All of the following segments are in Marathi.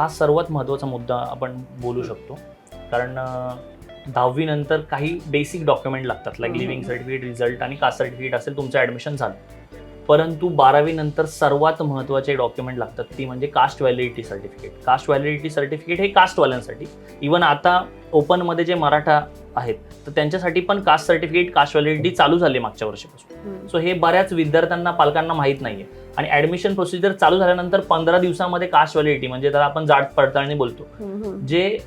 हा सर्वात महत्त्वाचा मुद्दा आपण बोलू शकतो. कारण दहावीनंतर काही बेसिक डॉक्युमेंट लागतात लाईक. लिव्हिंग सर्टिफिकेट रिझल्ट आणि कास्ट सर्टिफिकेट असेल तुमचं ॲडमिशन झालं. परंतु बारावी नंतर सर्वात महत्त्वाचे डॉक्युमेंट लागतात ती म्हणजे caste validity certificate caste validity certificate हे कास्टवाल्यांसाठी इवन आता ओपनमध्ये जे मराठा आहेत. तर त्यांच्यासाठी पण कास्ट सर्टिफिकेट कास्ट व्हॅलिडिटी चालू झाली मागच्या वर्षीपासून. सो हे बऱ्याच विद्यार्थ्यांना पालकांना माहीत नाहीये. आणि ऍडमिशन प्रोसिजर चालू झाल्यानंतर पंधरा दिवसामध्ये कास्ट व्हॅलिडिटी म्हणजे त्याला आपण जाट पडताळणी बोलतो. जे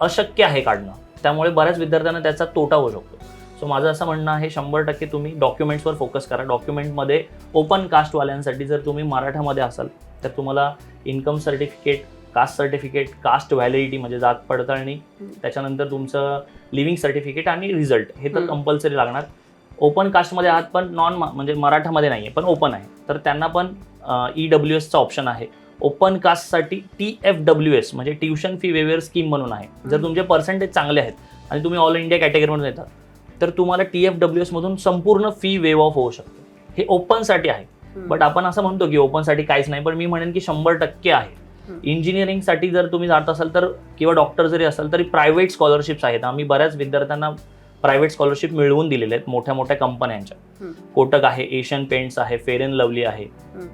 अशक्य आहे काढणं. त्यामुळे बऱ्याच विद्यार्थ्यांना त्याचा तोटा होऊ शकतो. सो माझं असं म्हणणं आहे शंभर टक्के तुम्ही डॉक्युमेंट्सवर फोकस करा. डॉक्युमेंटमध्ये ओपन कास्टवाल्यांसाठी जर तुम्ही मराठामध्ये असाल तर तुम्हाला income certificate caste certificate caste validity म्हणजे जात पडताळणी. त्याच्यानंतर तुमचं लिव्हिंग सर्टिफिकेट आणि रिझल्ट हे तर. कंपल्सरी लागणार ओपन कास्टमध्ये आहात पण नॉन म्हणजे मराठामध्ये नाही आहे पण ओपन आहे तर त्यांना पण ई डब्ल्यू एसचा ऑप्शन आहे ओपन कास्टसाठी टी एफ डब्ल्यू एस म्हणजे ट्युशन फी वेवेअर स्कीम म्हणून आहे जर. तुमचे पर्सेंटेज चांगले आहेत आणि तुम्ही ऑल इंडिया कॅटेगरीमधून येतात तर तुम्हाला टी एफ डब्ल्यू एसमधून संपूर्ण फी वेव ऑफ होऊ शकते हे ओपनसाठी आहे. बट आपण असं म्हणतो की ओपनसाठी काहीच नाही पण मी म्हणेन की शंभर टक्के आहे. इंजिनिअरिंगसाठी जर तुम्ही जात असाल तर किंवा डॉक्टर जरी असाल तरी प्रायव्हेट स्कॉलरशिप्स आहेत. आम्ही बऱ्याच विद्यार्थ्यांना प्रायव्हेट स्कॉलरशिप मिळवून दिलेले आहेत मोठ्या मोठ्या कंपन्यांच्या. कोटक आहे एशियन पेंट्स आहे फेअर अँड लवली आहे.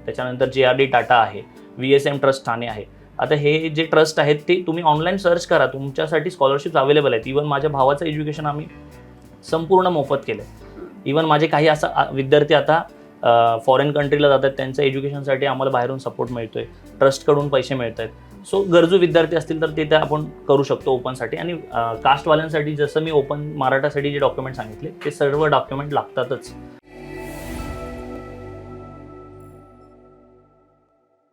त्याच्यानंतर जे आर डी टाटा आहे V S M trust Thane आहे. आता हे जे ट्रस्ट आहेत ते तुम्ही ऑनलाईन सर्च करा. तुमच्यासाठी स्कॉलरशिप्स अवेलेबल आहेत. इवन माझ्या भावाचं एज्युकेशन आम्ही संपूर्ण मोफत केलं इवन माझे काही असा विद्यार्थी आता फॉरेन कंट्रीला जातात त्यांचं एज्युकेशनसाठी आम्हाला बाहेरून सपोर्ट मिळतोय. ट्रस्टकडून पैसे मिळत आहेत सो गरजू विद्यार्थी असतील तर ते त्या आपण करू शकतो ओपनसाठी आणि कास्टवाल्यांसाठी जसं मी ओपन मराठासाठी जे डॉक्युमेंट सांगितले ते सर्व डॉक्युमेंट लागतातच.